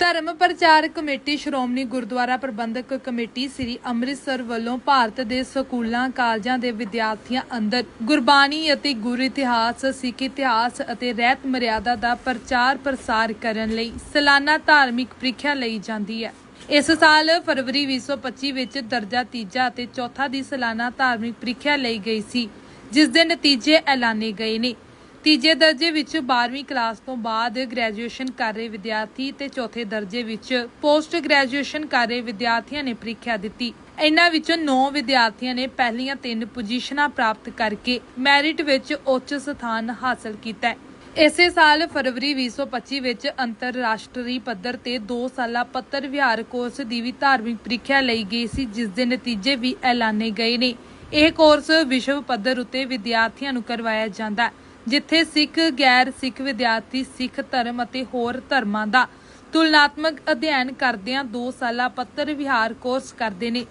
ਧਰਮ ਪ੍ਰਚਾਰ ਕਮੇਟੀ ਸ਼੍ਰੋਮਣੀ ਗੁਰਦੁਆਰਾ ਪ੍ਰਬੰਧਕ ਕਮੇਟੀ ਸ੍ਰੀ ਅੰਮ੍ਰਿਤਸਰ ਵੱਲੋਂ ਭਾਰਤ ਦੇ ਸਕੂਲਾਂ, ਕਾਲਜਾਂ ਦੇ ਵਿਦਿਆਰਥੀਆਂ ਅੰਦਰ ਗੁਰਬਾਣੀ ਅਤੇ ਗੁਰ ਇਤਿਹਾਸ, ਸਿੱਖ ਇਤਿਹਾਸ ਅਤੇ ਰਹਿਤ ਮਰਿਆਦਾ ਦਾ ਪ੍ਰਚਾਰ ਪ੍ਰਸਾਰ ਕਰਨ ਲਈ ਸਾਲਾਨਾ ਧਾਰਮਿਕ ਪ੍ਰੀਖਿਆ ਲਈ ਜਾਂਦੀ ਹੈ। ਇਸ ਸਾਲ ਫਰਵਰੀ 2025 ਵਿੱਚ ਦਰਜਾ ਤੀਜਾ ਅਤੇ ਚੌਥਾ ਦੀ ਸਾਲਾਨਾ ਧਾਰਮਿਕ ਪ੍ਰੀਖਿਆ ਲਈ ਗਈ ਸੀ, ਜਿਸ ਦੇ ਨਤੀਜੇ ਐਲਾਨੇ ਗਏ ਨੇ। ਤੀਜੇ ਦਰਜੇ ਵਿੱਚ 12ਵੀਂ ਕਲਾਸ ਤੋਂ ਬਾਅਦ ਗ੍ਰੈਜੂਏਸ਼ਨ ਕਰ ਰਹੇ ਵਿਦਿਆਰਥੀ ਤੇ ਚੌਥੇ ਦਰਜੇ ਵਿੱਚ ਪੋਸਟ ਗ੍ਰੈਜੂਏਸ਼ਨ ਕਰ ਰਹੇ ਵਿਦਿਆਰਥੀਆਂ ਨੇ ਪ੍ਰੀਖਿਆ ਦਿੱਤੀ। ਇਹਨਾਂ ਵਿੱਚੋਂ 9 ਵਿਦਿਆਰਥੀਆਂ ਨੇ ਪਹਿਲੀਆਂ ਤਿੰਨ ਪੋਜੀਸ਼ਨਾਂ ਪ੍ਰਾਪਤ ਕਰਕੇ ਮੈਰਿਟ ਵਿੱਚ ਉੱਚ ਸਥਾਨ ਹਾਸਲ ਕੀਤਾ ਹੈ। ਇਸੇ ਸਾਲ ਫਰਵਰੀ 2025 ਵਿੱਚ ਅੰਤਰਰਾਸ਼ਟਰੀ ਪੱਧਰ ਤੇ 2 ਸਾਲਾ ਪੱਤਰ ਵਿਹਾਰ ਕੋਰਸ ਦੀ ਵੀ ਧਾਰਮਿਕ ਪ੍ਰੀਖਿਆ ਲਈ ਗਈ ਸੀ, ਜਿਸ ਦੇ ਨਤੀਜੇ ਵੀ ਐਲਾਨੇ ਗਏ ਨੇ। ਇਹ ਕੋਰਸ ਵਿਸ਼ਵ ਪੱਧਰ ਉਤੇ ਵਿਦਿਆਰਥੀਆਂ ਨੂੰ ਕਰਵਾਇਆ ਜਾਂਦਾ ਹੈ। ਜਿੱਥੇ ਸਿੱਖ, ਗੈਰ ਸਿੱਖ ਵਿਦਿਆਰਥੀ, ਸਿੱਖ ਧਰਮ ਅਤੇ ਹੋਰ ਧਰਮਾਂ ਦਾ ਤੁਲਨਾਤਮਕ ਅਧਿਐਨ ਕਰਦਿਆਂ 2 ਸਾਲਾ ਪੱਤਰ ਵਿਹਾਰ ਕੋਰਸ ਕਰਦੇ ਨੇ।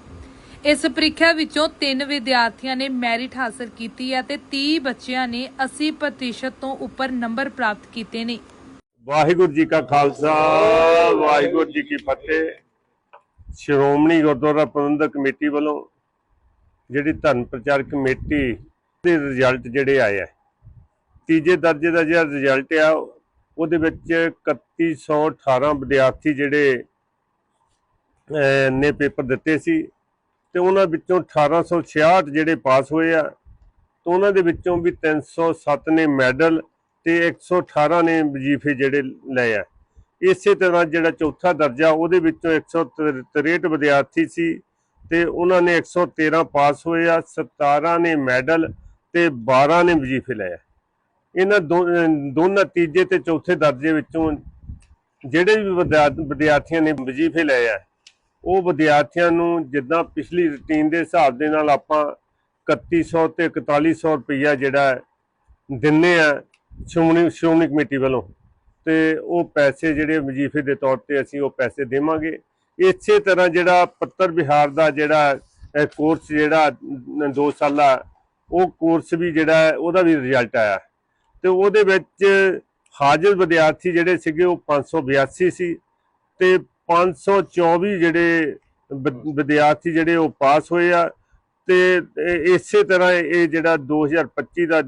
ਇਸ ਪ੍ਰੀਖਿਆ ਵਿੱਚੋਂ 3 ਵਿਦਿਆਰਥੀਆਂ ਨੇ ਮੈਰਿਟ ਹਾਸਲ ਕੀਤੀ ਹੈ ਤੇ 30 ਬੱਚਿਆਂ ਨੇ 80% ਤੋਂ ਉੱਪਰ ਨੰਬਰ ਪ੍ਰਾਪਤ ਕੀਤੇ ਨੇ। ਵਾਹਿਗੁਰੂ ਜੀ ਕਾ ਖਾਲਸਾ, ਵਾਹਿਗੁਰੂ ਜੀ ਕੀ ਫਤਿਹ। ਸ਼੍ਰੋਮਣੀ ਗੁਰਦੁਆਰਾ ਪ੍ਰਬੰਧਕ ਕਮੇਟੀ ਵੱਲੋਂ ਜਿਹੜੀ ਧਰਮ ਪ੍ਰਚਾਰ ਕਮੇਟੀ ਦੇ ਰਿਜ਼ਲਟ ਜਿਹੜੇ ਆਏ ਆ ਤੀਜੇ ਦਰਜੇ ਦਾ ਜਿਹੜਾ ਰਿਜ਼ਲਟ ਆ, ਉਹਦੇ ਵਿੱਚ 3118 ਵਿਦਿਆਰਥੀ ਜਿਹੜੇ ਨੇ ਪੇਪਰ ਦਿੱਤੇ ਸੀ ਤੇ ਉਹਨਾਂ ਵਿੱਚੋਂ 1866 ਜਿਹੜੇ ਪਾਸ ਹੋਏ ਆ ਤੇ ਉਹਨਾਂ ਦੇ ਵਿੱਚੋਂ ਵੀ 307 ਨੇ ਮੈਡਲ ਤੇ 118 ਨੇ ਵਜ਼ੀਫੇ ਜਿਹੜੇ ਲਏ ਆ। ਇਸੇ ਤਰ੍ਹਾਂ ਜਿਹੜਾ ਚੌਥਾ ਦਰਜਾ, ਉਹਦੇ ਵਿੱਚੋਂ 163 ਵਿਦਿਆਰਥੀ ਸੀ ਤੇ ਉਹਨਾਂ ਨੇ 113 ਪਾਸ ਹੋਏ ਆ 17 ਨੇ ਮੈਡਲ ਤੇ 12 ਨੇ ਵਜ਼ੀਫੇ ਲਏ ਆ। ਇਹਨਾਂ ਦੋ- ਦੋਨਾਂ ਤੀਜੇ ਤੇ ਚੌਥੇ ਦਰਜੇ ਵਿੱਚੋਂ ਜਿਹੜੇ ਵੀ ਵਿਦਿਆ- ਵਿਦਿਆਰਥੀਆਂ ਨੇ ਵਜ਼ੀਫੇ ਲਏ ਆ ਉਹ ਵਿਦਿਆਰਥੀਆਂ ਨੂੰ ਜਿੱਦਾਂ ਪਿਛਲੀ ਰੁਟੀਨ ਦੇ ਹਿਸਾਬ ਦੇ ਨਾਲ ਆਪਾਂ 3100 ਤੇ 4100 ਰੁਪਈਆ ਜਿਹੜਾ ਹੈ, ਦਿੰਨੇ ਆ ਸ਼੍ਰੋਮਣੀ ਸ਼੍ਰੋਮਣੀ ਕਮੇਟੀ ਵੱਲੋਂ ਤੇ ਉਹ ਪੈਸੇ ਜਿਹੜੇ ਵਜ਼ੀਫੇ ਦੇ ਤੌਰ ਤੇ ਅਸੀਂ ਉਹ ਪੈਸੇ ਦੇਵਾਂਗੇ। ਇਸੇ ਤਰ੍ਹਾਂ ਜਿਹੜਾ ਪੱਤਰ ਵਿਹਾਰ ਦਾ ਜਿਹੜਾ ਕੋਰਸ ਜਿਹੜਾ 2 ਸਾਲਾ ਉਹ ਕੋਰਸ ਵੀ ਜਿਹੜਾ ਉਹਦਾ ਵੀ ਰਿਜ਼ਲਟ ਆਇਆ। ਤੇ ਉਹਦੇ ਵਿੱਚ ਹਾਜ਼ਰ ਵਿਦਿਆਰਥੀ ਜਿਹੜੇ ਸੀਗੇ ਉਹ 582 ਸੀ ਤੇ 524 ਜਿਹੜੇ ਵਿਦਿਆਰਥੀ ਜਿਹੜੇ ਉਹ ਪਾਸ ਹੋਏ ਆ ਤੇ ਇਸੇ ਤਰ੍ਹਾਂ ਇਹ ਜਿਹੜਾ 2025 ਦਾ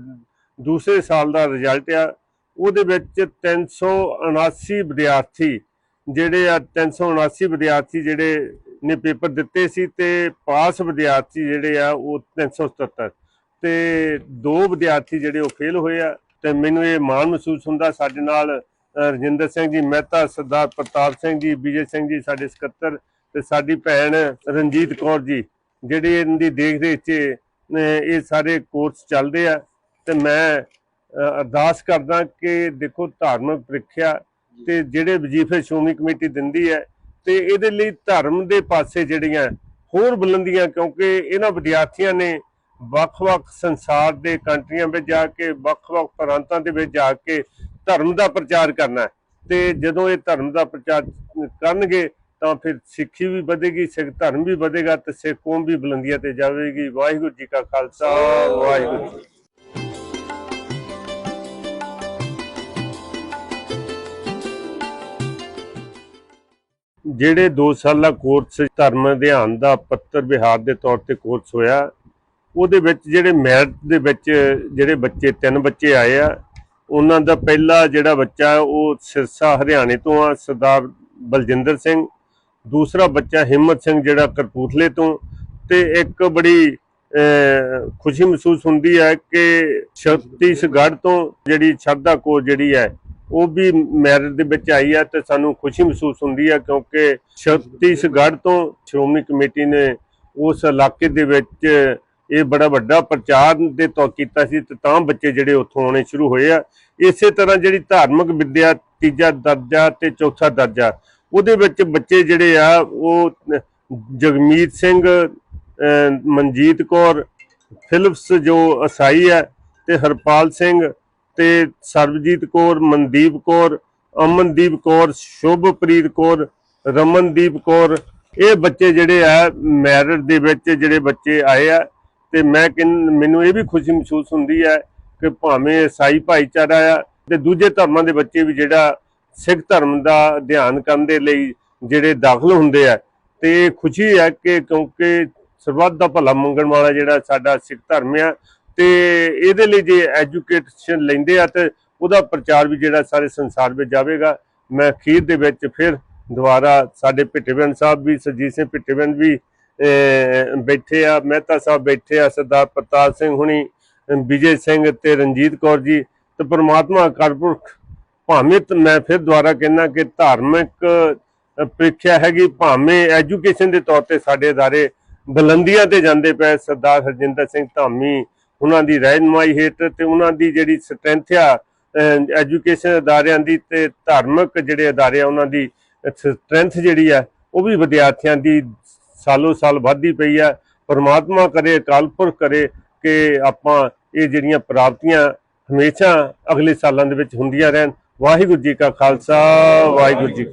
ਦੂਸਰੇ ਸਾਲ ਦਾ ਰਿਜ਼ਲਟ ਆ ਉਹਦੇ ਵਿੱਚ 379 ਵਿਦਿਆਰਥੀ ਜਿਹੜੇ ਆ 379 ਵਿਦਿਆਰਥੀ ਜਿਹੜੇ ਨੇ ਪੇਪਰ ਦਿੱਤੇ ਸੀ ਤੇ ਪਾਸ ਵਿਦਿਆਰਥੀ ਜਿਹੜੇ ਆ ਉਹ 377 ਤੇ ਦੋ ਵਿਦਿਆਰਥੀ ਜਿਹੜੇ ਉਹ ਫੇਲ ਹੋਏ ਆ। ਤੇ ਮੈਨੂੰ ਇਹ ਮਾਣ ਮਹਿਸੂਸ ਹੁੰਦਾ ਸਾਡੇ ਨਾਲ ਰਜਿੰਦਰ ਸਿੰਘ ਜੀ, ਮਹਿਤਾ, ਸਰਦਾਰ ਪ੍ਰਤਾਪ ਸਿੰਘ ਜੀ, ਵਿਜੇ ਸਿੰਘ ਜੀ, ਸਾਡੇ ਸਕੱਤਰ ਤੇ ਸਾਡੀ ਭੈਣ ਰਣਜੀਤ ਕੌਰ ਜੀ, ਜਿਹੜੇ ਇਹਨਾਂ ਦੀ ਦੇਖ ਰੇਖ 'ਚ ਇਹ ਸਾਰੇ ਕੋਰਸ ਚੱਲਦੇ ਆ ਤੇ ਮੈਂ ਅਰਦਾਸ ਕਰਦਾ ਕਿ ਦੇਖੋ ਧਾਰਮਿਕ ਪ੍ਰੀਖਿਆ ਤੇ ਜਿਹੜੇ ਵਜ਼ੀਫੇ ਸ਼੍ਰੋਮਣੀ ਕਮੇਟੀ ਦਿੰਦੀ ਹੈ ਤੇ ਇਹਦੇ ਲਈ ਧਰਮ ਦੇ ਪਾਸੇ ਜਿਹੜੀਆਂ ਹੋਰ ਬੁਲੰਦੀਆਂ ਕਿਉਂਕਿ ਇਹਨਾਂ ਵਿਦਿਆਰਥੀਆਂ ਨੇ ਵੱਖ-ਵੱਖ ਸੰਸਾਰ ਦੇ ਕੰਟਰੀਆਂ ਵਿੱਚ ਜਾ ਕੇ, ਵੱਖ-ਵੱਖ ਪ੍ਰਾਂਤਾਂ ਦੇ ਵਿੱਚ ਜਾ ਕੇ ਧਰਮ ਦਾ ਪ੍ਰਚਾਰ ਕਰਨਾ ਹੈ। ਤੇ ਜਦੋਂ ਇਹ ਧਰਮ ਦਾ ਪ੍ਰਚਾਰ ਕਰਨਗੇ, ਤਾਂ ਫਿਰ ਸਿੱਖੀ ਵੀ ਵਧੇਗੀ, ਸਿੱਖ ਧਰਮ ਵੀ ਵਧੇਗਾ ਤੇ ਸਿੱਖ ਕੌਮ ਵੀ ਬੁਲੰਦੀਆਂ ਤੇ ਜਾਵੇਗੀ। ਵਾਹਿਗੁਰੂ ਜੀ ਕਾ ਖਾਲਸਾ, ਵਾਹਿਗੁਰੂ ਜੀ ਜਿਹੜੇ 2 ਸਾਲਾ ਕੋਰਸ ਧਰਮ ਅਧਿਆਨ ਦਾ ਪੱਤਰ ਵਿਹਾਰ ਦੇ ਤੌਰ ਤੇ ਕੋਰਸ ਹੋਇਆ ਉਹਦੇ ਵਿੱਚ ਜਿਹੜੇ ਮੈਰਿਟ ਦੇ ਵਿੱਚ ਜਿਹੜੇ ਬੱਚੇ, ਤਿੰਨ ਬੱਚੇ ਆਏ ਆ, ਉਹਨਾਂ ਦਾ ਪਹਿਲਾ ਜਿਹੜਾ ਬੱਚਾ ਉਹ ਸਿਰਸਾ ਹਰਿਆਣੇ ਤੋਂ ਆ, ਸਰਦਾਰ ਬਲਜਿੰਦਰ ਸਿੰਘ। ਦੂਸਰਾ ਬੱਚਾ ਹਿੰਮਤ ਸਿੰਘ ਜਿਹੜਾ ਕਰਪੂਥਲੇ ਤੋਂ। ਤੇ ਇੱਕ ਬੜੀ ਖੁਸ਼ੀ ਮਹਿਸੂਸ ਹੁੰਦੀ ਹੈ ਕਿ ਛੱਤੀਸਗੜ੍ਹ ਤੋਂ ਜਿਹੜੀ ਸ਼ਰਧਾ ਕੋ ਜਿਹੜੀ ਹੈ, ਉਹ ਵੀ ਮੈਰਿਟ ਦੇ ਵਿੱਚ ਆਈ ਹੈ ਤੇ ਸਾਨੂੰ ਖੁਸ਼ੀ ਮਹਿਸੂਸ ਹੁੰਦੀ ਹੈ ਕਿਉਂਕਿ ਛੱਤੀਸਗੜ੍ਹ ਤੋਂ ਸ਼੍ਰੋਮਣੀ ਕਮੇਟੀ ਨੇ ਉਸ ਇਲਾਕੇ ਦੇ ਵਿੱਚ ਇਹ ਬੜਾ ਵੱਡਾ ਪ੍ਰਚਾਰ ਦੇ ਤੌਰ ਕੀਤਾ ਸੀ ਤੇ ਤਾਂ ਬੱਚੇ ਜਿਹੜੇ ਉੱਥੋਂ ਆਉਣੇ ਸ਼ੁਰੂ ਹੋਏ ਆ। ਇਸੇ ਤਰ੍ਹਾਂ ਜਿਹੜੀ ਧਾਰਮਿਕ ਵਿੱਦਿਆ ਤੀਜਾ ਦਰਜਾ ਤੇ ਚੌਥਾ ਦਰਜਾ, ਉਹਦੇ ਵਿੱਚ ਬੱਚੇ ਜਿਹੜੇ ਆ, ਉਹ ਜਗਮੀਤ ਸਿੰਘ ਮਨਜੀਤ ਕੌਰ, ਫਿਲਪਸ ਜੋ ਅਸਾਈ ਹੈ ਤੇ ਹਰਪਾਲ ਸਿੰਘ ਤੇ ਸਰਬਜੀਤ ਕੌਰ, ਮਨਦੀਪ ਕੌਰ, ਅਮਨਦੀਪ ਕੌਰ, ਸ਼ੁਭਪ੍ਰੀਤ ਕੌਰ, ਰਮਨਦੀਪ ਕੌਰ, ਇਹ ਬੱਚੇ ਜਿਹੜੇ ਆ ਮੈਰਿਟ ਦੇ ਵਿੱਚ ਜਿਹੜੇ ਬੱਚੇ ਆਏ ਆ ਤੇ ਮੈਂ ਕਹਿੰ- ਮੈਨੂੰ ਇਹ ਵੀ ਖੁਸ਼ੀ ਮਹਿਸੂਸ ਹੁੰਦੀ ਹੈ ਕਿ ਭਾਵੇਂ ਈਸਾਈ ਭਾਈਚਾਰਾ ਆ ਤੇ ਦੂਜੇ ਧਰਮਾਂ ਦੇ ਬੱਚੇ ਵੀ ਜਿਹੜਾ ਸਿੱਖ ਧਰਮ ਦਾ ਅਧਿਐਨ ਕਰਨ ਦੇ ਲਈ ਜਿਹੜੇ ਦਾਖਲ ਹੁੰਦੇ ਆ, ਤੇ ਖੁਸ਼ੀ ਹੈ ਕਿ ਕਿਉਂਕਿ ਸਰਬੱਤ ਦਾ ਭਲਾ ਮੰਗਣ ਵਾਲਾ ਜਿਹੜਾ ਸਾਡਾ ਸਿੱਖ ਧਰਮ ਆ, ਤੇ ਇਹਦੇ ਲਈ ਜੇ ਐਜੂਕੇਸ਼ਨ ਲੈਂਦੇ ਆ ਤੇ ਉਹਦਾ ਪ੍ਰਚਾਰ ਵੀ ਜਿਹੜਾ ਸਾਰੇ ਸੰਸਾਰ ਵਿੱਚ ਜਾਵੇਗਾ। ਮੈਂ ਅਖੀਰ ਦੇ ਵਿੱਚ ਫਿਰ ਦੁਬਾਰਾ ਸਾਡੇ ਭਿੱਟੇਵਿੰਡ ਸਾਹਿਬ ਵੀ, ਸਰਜੀਤ ਸਿੰਘ ਭਿੱਟੇਵਿੰਡ ਵੀ ਬੈਠੇ ਆ ਮਹਿਤਾ ਸਾਹਿਬ ਬੈਠੇ ਆ ਸਰਦਾਰ ਪ੍ਰਤਾਪ ਸਿੰਘ ਹੁਣੀ ਅਹ, ਵਿਜੇ ਸਿੰਘ ਤੇ ਰਣਜੀਤ ਕੌਰ ਜੀ ਤੇ ਪ੍ਰਮਾਤਮਾ ਕਰਪੁਰਖ ਭਾਵੇਂ ਤੇ ਮੈਂ ਫਿਰ ਦੁਬਾਰਾ ਕਹਿਣਾ ਕਿ ਧਾਰਮਿਕ ਅਹ, ਪ੍ਰੀਖਿਆ ਹੈਗੀ ਭਾਵੇਂ ਐਜੂਕੇਸ਼ਨ ਦੇ ਤੌਰ ਤੇ ਸਾਡੇ ادارے ਬੁਲੰਦੀਆਂ ਤੇ ਜਾਂਦੇ ਪਏ ਸਰਦਾਰ ਹਰਜਿੰਦਰ ਸਿੰਘ ਧਾਮੀ ਉਹਨਾਂ ਦੀ ਰਹਿਨਮਾਈ ਹੇਠ ਤੇ ਉਹਨਾਂ ਦੀ ਜਿਹੜੀ ਸਟਰੈਂਥ ਆ ਐਜੂਕੇਸ਼ਨ ਅਦਾਰਿਆਂ ਦੀ ਤੇ ਧਾਰਮਿਕ ਜਿਹੜੇ ਅਦਾਰੇ ਆ ਉਹਨਾਂ ਦੀ ਸਟਰੈਂਥ ਜਿਹੜੀ ਆ ਉਹ ਵੀ ਵਿਦਿਆਰਥੀਆਂ ਦੀ ਸਾਲੋ ਸਾਲ ਵੱਧਦੀ ਪਈ ਹੈ। ਪਰਮਾਤਮਾ ਕਰੇ, ਅਕਾਲ ਪੁਰਖ ਕਰੇ ਕਿ ਆਪਾਂ ਇਹ ਜਿਹੜੀਆਂ ਪ੍ਰਾਪਤੀਆਂ ਹਮੇਸ਼ਾ ਅਗਲੇ ਸਾਲਾਂ ਦੇ ਵਿੱਚ ਹੁੰਦੀਆਂ ਰਹਿਣ। ਵਾਹਿਗੁਰੂ ਜੀ ਕਾ ਖਾਲਸਾ, ਵਾਹਿਗੁਰੂ ਜੀ